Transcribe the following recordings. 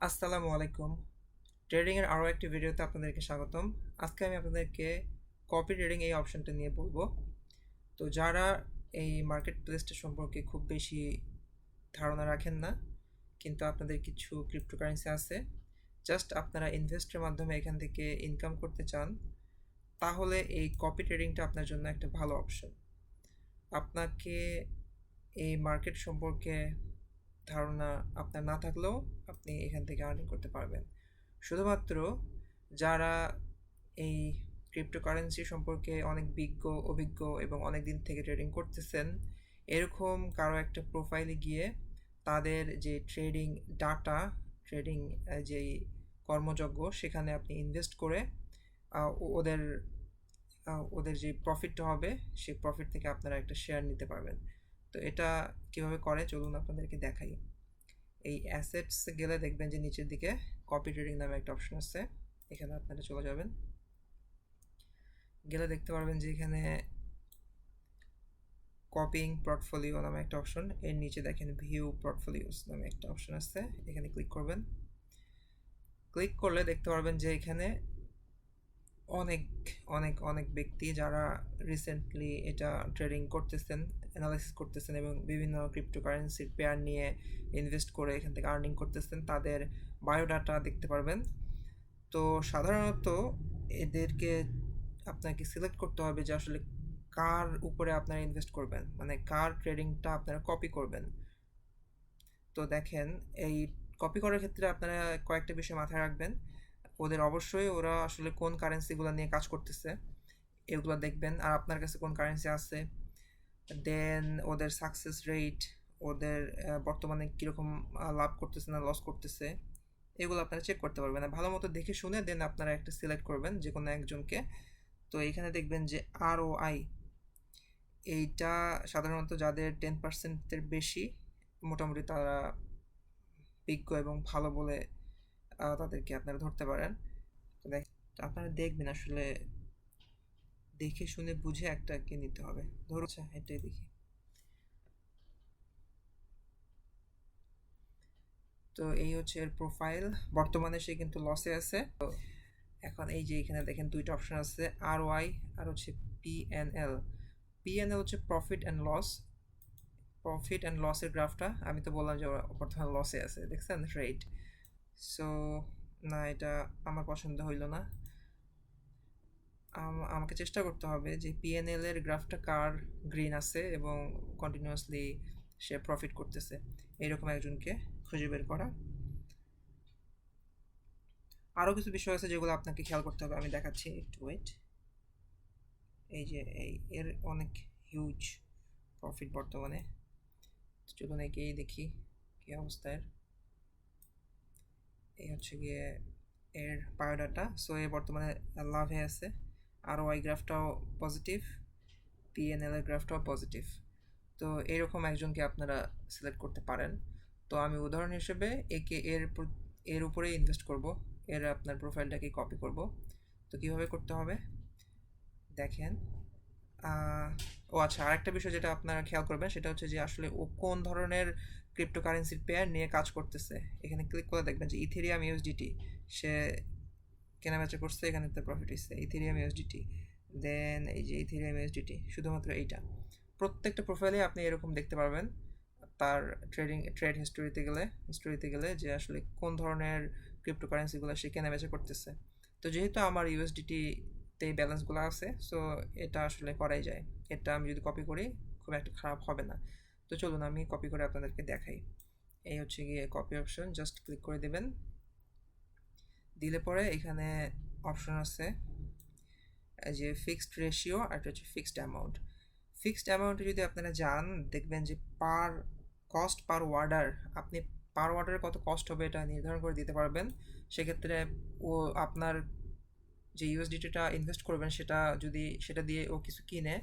আসসালামু আলাইকুম। ট্রেডিংয়ের আরও একটি ভিডিওতে আপনাদেরকে স্বাগতম। আজকে আমি আপনাদেরকে কপি ট্রেডিং এই অপশনটা নিয়ে বলব। তো যারা এই মার্কেট প্লেসটা সম্পর্কে খুব বেশি ধারণা রাখেন না, কিন্তু আপনাদের কিছু ক্রিপ্টোকারেন্সি আছে জাস্ট আপনারা ইনভেস্টের মাধ্যমে এখান থেকে ইনকাম করতে চান, তাহলে এই কপি ট্রেডিংটা আপনার জন্য একটা ভালো অপশন আপনাকে এই মার্কেট সম্পর্কে ধারণা আপনার না থাকলেও আপনি এখান থেকে আর্নিং করতে পারবেন। শুধুমাত্র যারা এই ক্রিপ্টোকারেন্সি সম্পর্কে অনেক বিজ্ঞ, অভিজ্ঞ এবং অনেক দিন থেকে ট্রেডিং করতেছেন, এরকম কারও একটা প্রোফাইলে গিয়ে তাদের যে ট্রেডিং ডাটা ট্রেডিং যেই কর্মযজ্ঞ, সেখানে আপনি ইনভেস্ট করে ওদের ওদের যে প্রফিটটা হবে, সেই প্রফিট থেকে আপনারা একটা শেয়ার নিতে পারবেন। তো এটা কীভাবে করে? চলুন আপনাদেরকে দেখাই। এই অ্যাসেটস গেলে দেখবেন যে নিচের দিকে কপি ট্রেডিং নামে একটা অপশন আছে। এখানে আপনারা চলে যাবেন। গেলে দেখতে পারবেন যে এখানে কপিং পোর্টফোলিও নামে একটা অপশন এর নিচে দেখেন ভিউ পোর্টফোলিওস নামে একটা অপশন আছে। এখানে ক্লিক করবেন। ক্লিক করলে দেখতে পারবেন যে এখানে অনেক অনেক অনেক ব্যক্তি যারা রিসেন্টলি এটা ট্রেডিং করতেছেন অ্যানালাইসিস করতেছেন এবং বিভিন্ন ক্রিপ্টোকারেন্সির পেয়ার নিয়ে ইনভেস্ট করে এখান থেকে আর্নিং করতেছেন, তাদের বায়োডাটা দেখতে পারবেন। তো সাধারণত এদেরকে আপনাকে সিলেক্ট করতে হবে যে আসলে কার উপরে আপনারা ইনভেস্ট করবেন মানে কার ট্রেডিংটা আপনারা কপি করবেন। তো দেখেন, এই কপি করার ক্ষেত্রে আপনারা কয়েকটা বিষয় মাথায় রাখবেন। ওদের অবশ্যই ওরা আসলে কোন কারেন্সিগুলো নিয়ে কাজ করতেছে, এগুলো দেখবেন। আর আপনার কাছে কোন কারেন্সি আছে? দেন ওদের সাকসেস রেট ওদের বর্তমানে কীরকম লাভ করতেছে না লস করতেছে, এগুলো আপনারা চেক করতে পারবেন। ভালো মতো দেখে শুনে দেন আপনারা একটা সিলেক্ট করবেন যে কোনো একজনকে। তো এখানে দেখবেন যে আর ও আই এইটা সাধারণত যাদের টেন পার্সেন্টের বেশি, মোটামুটি তারা বিজ্ঞ এবং ভালো বলে তাদেরকে আপনারা ধরতে পারেন। আপনারা দেখবেন আসলে দেখে শুনে বুঝে একটাকে নিতে হবে। ধরো এটাই দেখি তো এই হচ্ছে এর প্রোফাইল বর্তমানে সে কিন্তু লসে আছে। তো এখন এই যে এখানে দেখেন দুইটা অপশন আছে আর ওয়াই আর হচ্ছে পিএনএল পিএনএল হচ্ছে profit and loss profit and লসের গ্রাফটা আমি তো বললাম যে বর্তমানে লসে আছে, দেখছেন? রেট সো না, এটা আমার পছন্দ হইল না। আম- আমাকে চেষ্টা করতে হবে যে পিএনএল এর গ্রাফটা কার গ্রিন আছে এবং কন্টিনিউয়াসলি সে প্রফিট করতেছে। এরকম একজনকে খুঁজে বের করা। আরও কিছু বিষয় আছে যেগুলো আপনাকে খেয়াল করতে হবে, আমি দেখাচ্ছি একটু ওয়েট এই যে, এই, এর অনেক হিউজ প্রফিট বর্তমানে। চলুন একেই দেখি, কী অবস্থা এর? এই হচ্ছে গিয়ে এর বায়োডাটা সো এ বর্তমানে লাভে আছে। আর ওয়াই গ্রাফটাও পজিটিভ পিএনএল এর গ্রাফটাও পজিটিভ তো এরকম একজনকে আপনারা সিলেক্ট করতে পারেন। তো আমি উদাহরণ হিসেবে একে এর এর উপরে ইনভেস্ট করব। এর আপনার প্রোফাইলটাকে কপি করব। তো কীভাবে করতে হবে? দেখেন ও আচ্ছা আরেকটা বিষয় যেটা আপনারা খেয়াল করবেন সেটা হচ্ছে যে আসলে ও কোন ধরনের ক্রিপ্টোকারেন্সির পেয়ার নিয়ে কাজ করতেছে। এখানে ক্লিক করে দেখবেন যে ইথেরিয়াম ইউএসডিটি সে কেনাবেচা করছে, এখানে তার প্রফিট হচ্ছে ইথেরিয়াম ইউএসডিটি দেন এই যে ইথেরিয়াম ইউএসডিটি শুধুমাত্র এইটা। প্রত্যেকটা প্রোফাইলে আপনি এরকম দেখতে পারবেন, তার ট্রেডিং ট্রেড হিস্টোরিতে গেলে হিস্টোরিতে গেলে যে আসলে কোন ধরনের ক্রিপ্টোকারেন্সিগুলো সে কেনাবেচা করতেছে। তো যেহেতু আমার ইউএসডিটিতে ব্যালেন্সগুলো আছে সো এটা আসলে করাই যায়। এটা আমি যদি কপি করি, খুব একটা খারাপ হবে না। তো চলুন আমি কপি করে আপনাদেরকে দেখাই। এই হচ্ছে গিয়ে কপি অপশন জাস্ট ক্লিক করে দেবেন। দিলে পরে এখানে অপশন আছে যে ফিক্সড রেশিও আর এটা হচ্ছে ফিক্সড অ্যামাউন্ট ফিক্সড অ্যামাউন্টে যদি আপনারা যান, দেখবেন যে পার কস্ট পার ওয়ার্ডার আপনি পার ওয়ার্ডারে কত কস্ট হবে এটা নির্ধারণ করে দিতে পারবেন। সেক্ষেত্রে ও আপনার যে ইউএসডিটিটা ইনভেস্ট করবেন সেটা যদি, সেটা দিয়ে ও কিছু কিনে,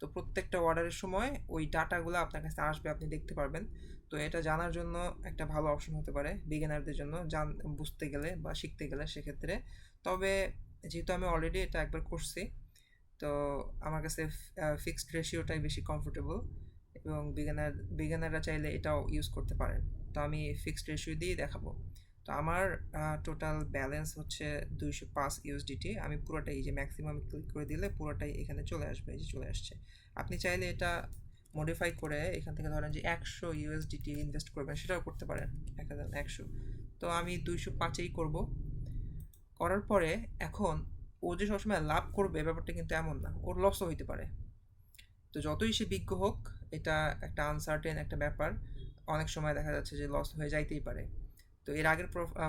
তো প্রত্যেকটা অর্ডারের সময় ওই ডাটাগুলো আপনার কাছে আসবে, আপনি দেখতে পারবেন। তো এটা জানার জন্য একটা ভালো অপশন হতে পারে বিগিনারদের জন্য, জান, বুঝতে গেলে বা শিখতে গেলে সেক্ষেত্রে। তবে যেহেতু আমি অলরেডি এটা একবার করছি, তো আমার কাছে ফিক্সড রেশিওটাই বেশি কমফোর্টেবল এবং বিগিনার বিগিনাররা চাইলে এটাও ইউজ করতে পারেন। তো আমি ফিক্সড রেশিও দিয়েই দেখাবো। তো আমার টোটাল ব্যালেন্স হচ্ছে দুইশো পাঁচ ইউএসডিটি আমি পুরোটাই এই যে ম্যাক্সিমাম ক্লিক করে দিলে পুরোটাই এখানে চলে আসবে, এই যে চলে আসছে। আপনি চাইলে এটা মডিফাই করে এখান থেকে ধরেন যে একশো ইউএসডিটি ইনভেস্ট করবেন, সেটাও করতে পারেন, এক হাজার একশো। তো আমি দুইশো পাঁচেই করব। করার পরে এখন ও যে সবসময় লাভ করবে ব্যাপারটা কিন্তু এমন না, ওর লসও হইতে পারে। তো যতই সে বিজ্ঞ হোক, এটা একটা আনসার্টেন একটা ব্যাপার। অনেক সময় দেখা যাচ্ছে যে লস হয়ে যাইতেই পারে। তো এর আগের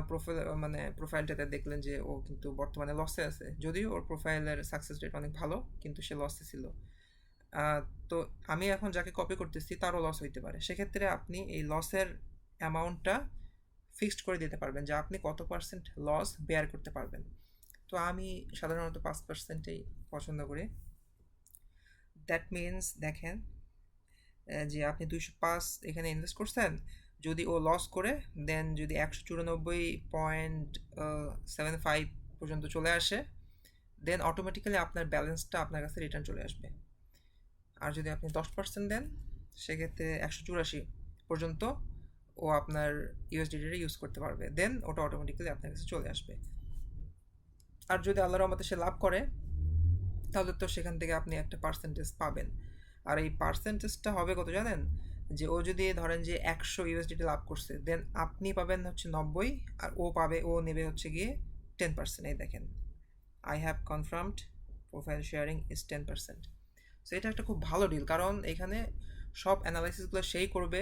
প্রোফাইল মানে প্রোফাইলটাতে দেখলেন যে ও কিন্তু বর্তমানে লসে আছে। যদিও ওর প্রোফাইলের সাকসেস রেট অনেক ভালো, কিন্তু সে লসে ছিল। তো আমি এখন যাকে কপি করতেছি তারও লস হইতে পারে। সেক্ষেত্রে আপনি এই লসের অ্যামাউন্টটা ফিক্সড করে দিতে পারবেন যে আপনি কত পার্সেন্ট লস বেয়ার করতে পারবেন। তো আমি সাধারণত পাঁচ পার্সেন্টেই পছন্দ করি। দ্যাট মিনস দেখেন যে আপনি দুইশো পাঁচ এখানে ইনভেস্ট করছেন যদি ও লস করে দেন যদি একশো চুরানব্বই পয়েন্ট সেভেন ফাইভ পর্যন্ত চলে আসে দেন অটোমেটিক্যালি আপনার ব্যালেন্সটা আপনার কাছে রিটার্ন চলে আসবে। আর যদি আপনি দশ পার্সেন্ট দেন, সেক্ষেত্রে একশো চুরাশি পর্যন্ত ও আপনার ইউএসডিটা ইউজ করতে পারবে। দেন ওটা অটোমেটিক্যালি আপনার কাছে চলে আসবে। আর যদি আল্লাহর আমাদের সে লাভ করে, তাহলে তো সেখান থেকে আপনি একটা পার্সেন্টেজ পাবেন। আর এই পার্সেন্টেজটা হবে কত জানেন? যে ও যদি ধরেন যে একশো ইউএসডিটি লাভ করছে দেন আপনি পাবেন হচ্ছে নব্বই আর ও পাবে, ও নেবে হচ্ছে গিয়ে টেন পার্সেন্ট এই দেখেন। I have confirmed profile sharing is ten percent so এটা একটা খুব ভালো ডিল কারণ এখানে সব অ্যানালাইসিসগুলো সেই করবে।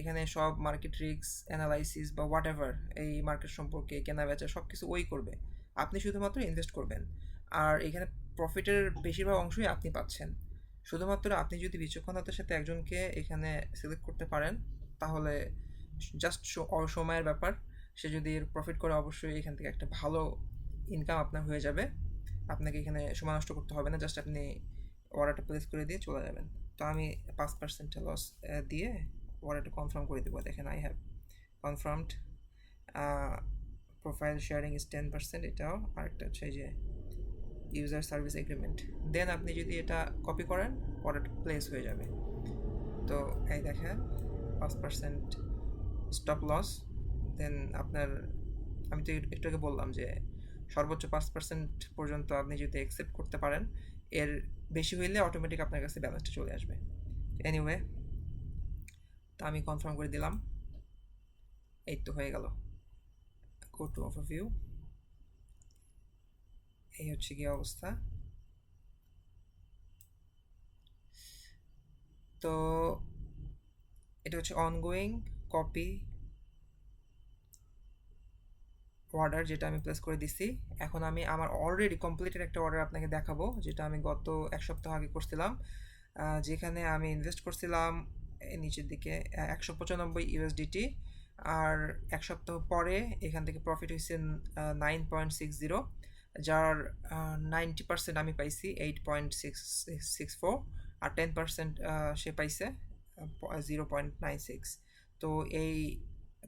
এখানে সব মার্কেট রিক্স অ্যানালাইসিস বা হোয়াট এভার এই মার্কেট সম্পর্কে কেনা বেচা সব কিছু ওই করবে। আপনি শুধুমাত্র ইনভেস্ট করবেন। আর এখানে প্রফিটের বেশিরভাগ অংশই আপনি পাচ্ছেন। শুধুমাত্র আপনি যদি বিচক্ষণতার সাথে একজনকে এখানে সিলেক্ট করতে পারেন, তাহলে জাস্ট সময়ের ব্যাপার। সে যদি এর প্রফিট করে, অবশ্যই এখান থেকে একটা ভালো ইনকাম আপনার হয়ে যাবে। আপনাকে এখানে সময় নষ্ট করতে হবে না জাস্ট আপনি অর্ডারটা প্লেস করে দিয়ে চলে যাবেন। তো আমি পাঁচ পার্সেন্ট লস দিয়ে অর্ডারটা কনফার্ম করে দেবো। দেখেন I have confirmed profile sharing is ten percent এটাও আরেকটা হচ্ছে যে ইউজার সার্ভিস এগ্রিমেন্ট দেন আপনি যদি এটা কপি করেন অর্ডার প্লেস হয়ে যাবে। তো এই দেখেন, পাঁচ পার্সেন্ট স্টপ লস দেন আপনার, আমি তো একটু আগে বললাম যে সর্বোচ্চ পাঁচ পার্সেন্ট পর্যন্ত আপনি যদি অ্যাকসেপ্ট করতে পারেন, এর বেশি হইলে অটোমেটিক আপনার কাছে ব্যালেন্সটা চলে আসবে। এনিওয়ে তা আমি কনফার্ম করে দিলাম। এই তো হয়ে গেল। গো টু ওভারভিউ এই হচ্ছে কি অবস্থা তো এটা হচ্ছে অনগোয়িং কপি অর্ডার যেটা আমি প্লেস করে দিছি। এখন আমি আমার অলরেডি কমপ্লিটেড একটা অর্ডার আপনাকে দেখাবো, যেটা আমি গত এক সপ্তাহ আগে করছিলাম। যেখানে আমি ইনভেস্ট করছিলাম নিচের দিকে একশো পঁচানব্বই ইউএসডিটি আর এক সপ্তাহ পরে এখান থেকে প্রফিট হয়েছে নাইন পয়েন্ট সিক্স জিরো যার নাইনটি পার্সেন্ট আমি পাইছি eight point six six four আর টেন পার্সেন্ট সে পাইছে জিরো পয়েন্ট নাইন সিক্স তো এই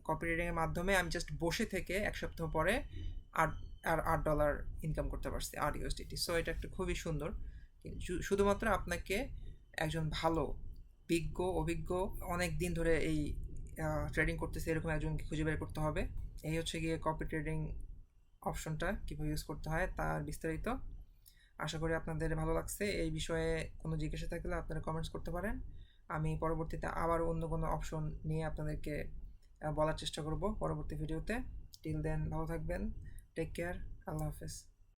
কপি রেটিংয়ের মাধ্যমে আমি জাস্ট বসে থেকে এক সপ্তাহ পরে আট আর আট ডলার ইনকাম করতে পারছি, আট ইউএসডিটি সো এটা একটা খুবই সুন্দর। শুধুমাত্র আপনাকে একজন ভালো, বিজ্ঞ, অভিজ্ঞ, অনেক দিন ধরে এই ট্রেডিং করতেছে, এরকম একজনকে খুঁজে বের করতে হবে। এই হচ্ছে গিয়ে কপি ট্রেডিং অপশনটা কীভাবে ইউজ করতে হয় তার বিস্তারিত। আশা করি আপনাদের ভালো লাগছে। এই বিষয়ে কোনো জিজ্ঞাসা থাকলে আপনারা কমেন্টস করতে পারেন। আমি পরবর্তীতে আবার অন্য কোনো অপশন নিয়ে আপনাদেরকে বলার চেষ্টা করব পরবর্তী ভিডিওতে টিল দেন ভালো থাকবেন। টেক কেয়ার আল্লাহ হাফেজ।